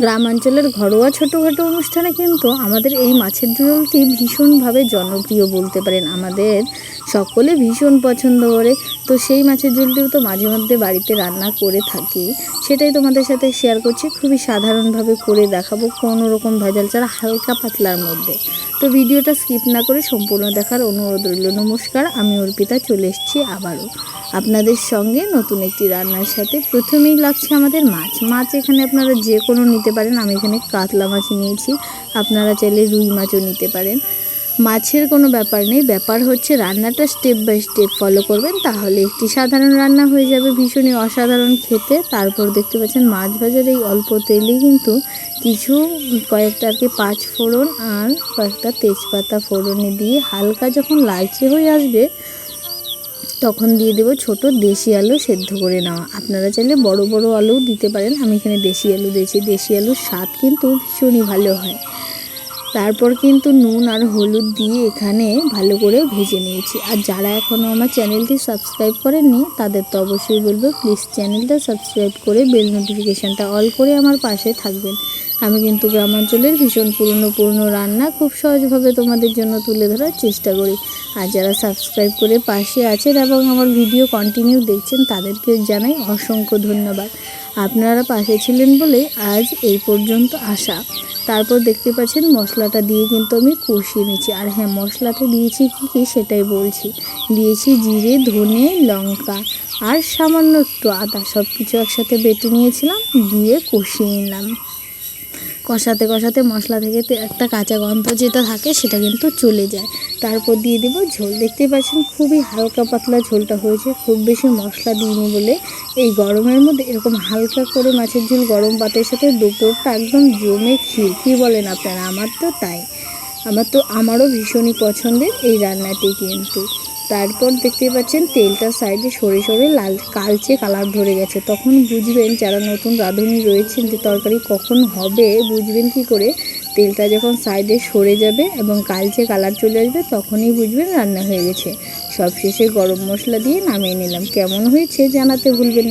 গ্রামাঞ্চলের ঘরোয়া ছোটোখাটো অনুষ্ঠানে কিন্তু আমাদের এই মাছের ঝোলটি ভীষণভাবে জনপ্রিয় বলতে পারেন আমাদের। সকলে ভীষণ পছন্দ করে। তো সেই মাছের ঝোলটিও তো মাঝে মধ্যে বাড়িতে রান্না করে থাকি। সেটাই তোমাদের সাথে শেয়ার করছি। খুবই সাধারণভাবে করে দেখাবো। কোনো রকম ভেজাল ছাড়া হালকা পাতলার মধ্যে। তো ভিডিওটা স্কিপ না করে সম্পূর্ণ দেখার অনুরোধ রইল। নমস্কার, আমি অর্পিতা, চলে এসেছি আবারও আপনাদের সঙ্গে নতুন একটি রান্নার সাথে। প্রথমেই লাগছে আমাদের মাছ। মাছ এখানে আপনারা যে কোনো নিতে পারেন। আমি এখানে কাতলা মাছ নিয়েছি। আপনারা চাইলে রুই মাছও নিতে পারেন। মাছের কোনো ব্যাপার নেই। ব্যাপার হচ্ছে রান্নাটা স্টেপ বাই স্টেপ ফলো করবেন, তাহলে একটি সাধারণ রান্না হয়ে যাবে ভীষণই অসাধারণ খেতে। তারপর দেখতে পাচ্ছেন মাছ ভাজার এই অল্প তেলেই কিন্তু কিছু কয়েকটা আর কি পাঁচ ফোড়ন আর কয়েকটা তেজপাতা ফোড়নে দিয়ে হালকা যখন লালচে হয়ে আসবে, তখন দিয়ে দেবো ছোট দেশি আলু সেদ্ধ করে নেওয়া। আপনারা চাইলে বড় বড় আলু দিতে পারেন। আমি এখানে দেশি আলু দিয়েছি। দেশি আলুর স্বাদ কিন্তু ভীষণই ভালো হয়। তারপর কিন্তু নুন আর হলুদ দিয়ে এখানে ভালো করে ভেজে নিয়েছি। আর যারা এখনও আমার চ্যানেলটি সাবস্ক্রাইব করেননি, তাদের তো অবশ্যই বলব প্লিজ চ্যানেলটা সাবস্ক্রাইব করে বেল নোটিফিকেশানটা অল করে আমার পাশে থাকবেন। আমি কিন্তু গ্রামাঞ্চলের ভীষণ পুরনো পুরনো রান্না খুব সহজভাবে তোমাদের জন্য তুলে ধরার চেষ্টা করি। আর যারা সাবস্ক্রাইব করে পাশে আছেন এবং আমার ভিডিও কন্টিনিউ দেখছেন তাদেরকে জানাই অসংখ্য ধন্যবাদ। আপনারা পাশে ছিলেন বলেই আজ এই পর্যন্ত আসা। তারপর দেখতে পাচ্ছেন মশলাটা দিয়ে কিন্তু আমি কষিয়ে নিচ্ছি। আর হ্যাঁ মশলাতে দিয়েছি কী কী সেটাই বলছি। দিয়েছি জিরে, ধনে, লঙ্কা আর সামান্য একটু আদা। সব কিছু একসাথে বেটে নিয়েছিলাম, দিয়ে কষিয়ে নিলাম। কষাতে কষাতে মশলা থেকে একটা কাঁচা গন্ধ যেটা থাকে সেটা কিন্তু চলে যায়। তারপর দিয়ে দেবো ঝোল। দেখতে পাচ্ছেন খুবই হালকা পাতলা ঝোলটা হয়েছে। খুব বেশি মশলা দিইনি বলে এই গরমের মধ্যে এরকম হালকা করে মাছের ঝোল গরম পাতের সাথে দুপুরটা একদম জমে ক্ষীর। কী বলেন আপনারা? আমার তো তাই। আমার তো, আমারও ভীষণই পছন্দের এই রান্নাটি কিন্তু। তারপর দেখতে পাচ্ছেন তেলটা সাইডে সরে সরে লাল কালচে কালার ধরে গেছে। তখন বুঝবেন যারা নতুন রাঁধুনি রয়েছেন যে তরকারি কখন হবে, বুঝবেন কি করে? তেলটা যখন সাইডে সরে যাবে এবং কালচে কালার চলে আসবে, তখনই বুঝবেন রান্না হয়ে গেছে। সবশেষে গরম মশলা দিয়ে নামিয়ে নিলাম। কেমন হয়েছে জানাতে ভুলবেন না।